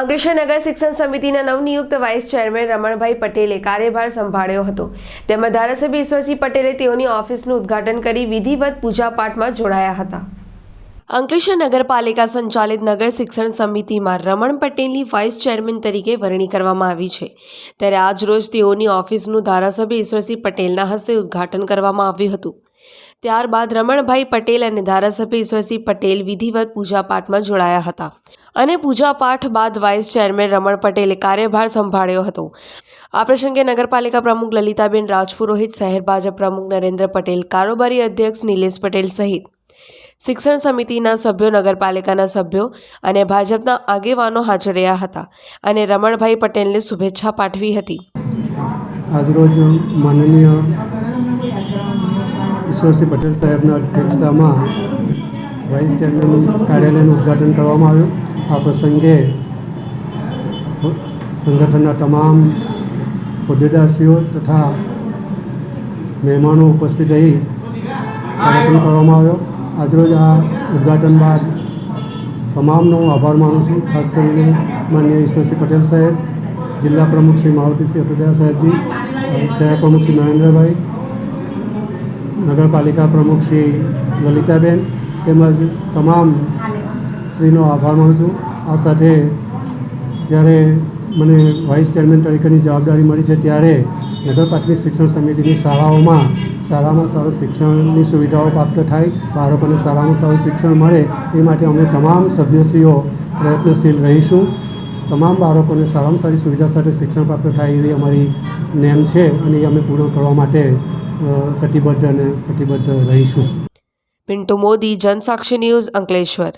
અંકલેશ્વર શિક્ષણ સમિતિના નવનિયુક્ત વાઇસ ચેરમેન રમણભાઈ પટેલે કાર્યભાર સંભાળ્યો હતો. તેમાં ધારાસભ્ય ઈશ્વરસિંહ પટેલે તેઓની ઓફિસનું ઉદ્ઘાટન કરી વિધિવત પૂજાપાઠમાં જોડાયા હતા. અંકલેશ્વર નગરપાલિકા સંચાલિત નગર શિક્ષણ સમિતિમાં રમણ પટેલની વાઇસ ચેરમેન તરીકે વરણી કરવામાં આવી છે. ત્યારે આજરોજ તેઓની ઓફિસનું ધારાસભ્ય ઈશ્વરસિંહ પટેલના હસ્તે ઉદ્ઘાટન કરવામાં આવ્યું હતું. ત્યારબાદ રમણભાઈ પટેલ અને ધારાસભ્ય ઈશ્વરસિંહ પટેલ વિધિવત પૂજાપાઠમાં જોડાયા હતા. અને પૂજાપાઠ બાદ વાઇસ ચેરમેન રમણ પટેલે કાર્યભાર સંભાળ્યો હતો. આ પ્રસંગે નગરપાલિકા પ્રમુખ લલિતાબેન રાજપુરોહિત, શહેર ભાજપ પ્રમુખ નરેન્દ્ર પટેલ, કારોબારી અધ્યક્ષ નિલેશ પટેલ સહિત શિક્ષણ સમિતિના સભ્યો, નગરપાલિકાના સભ્યો અને ભાજપના આગેવાનો હાજર રહ્યા હતા અને રમણભાઈ પટેલને શુભેચ્છા પાઠવી હતી. આજરોજ માનનીય ઈશ્વરસિંહ પટેલ સાહેબના અધ્યક્ષતામાં વાઇસ ચેરમેન કાર્યાલયનું ઉદ્ઘાટન કરવામાં આવ્યું. આ પ્રસંગે સંગઠનના તમામ હોદ્દેદારશ્રીઓ તથા મહેમાનો ઉપસ્થિત રહી કાર્યક્રમ કરવામાં આવ્યો. આજરોજ આ ઉદ્ઘાટન બાદ તમામનો આભાર માનું છું. ખાસ કરીને માન્ય ઈશ્વરસિંહ પટેલ સાહેબ, જિલ્લા પ્રમુખ શ્રી મારુતિસિંહ અટોડિયા સાહેબજી, શહેર પ્રમુખ શ્રી નરેન્દ્રભાઈ નગરપાલિકા પ્રમુખ શ્રી લલિતાબેન તેમજ તમામ શ્રીનો આભાર માનું છું. આ સાથે જ્યારે મને વાઇસ ચેરમેન તરીકેની જવાબદારી મળી છે ત્યારે નગર પ્રાથમિક શિક્ષણ સમિતિની શાળાઓમાં સારામાં સારું શિક્ષણની સુવિધાઓ પ્રાપ્ત થાય, બાળકોને સારામાં સારું શિક્ષણ મળે એ માટે અમે તમામ સભ્યશ્રીઓ પ્રયત્નશીલ રહીશું. તમામ બાળકોને સારામાં સારી સુવિધા સાથે શિક્ષણ પ્રાપ્ત થાય એવી અમારી નેમ છે અને એ અમે પૂર્ણ કરવા માટે કટિબદ્ધ અને કટિબદ્ધ રહીશું. પિન્ટુ મોદી જનસાક્ષી ન્યૂઝ અંકલેશ્વર.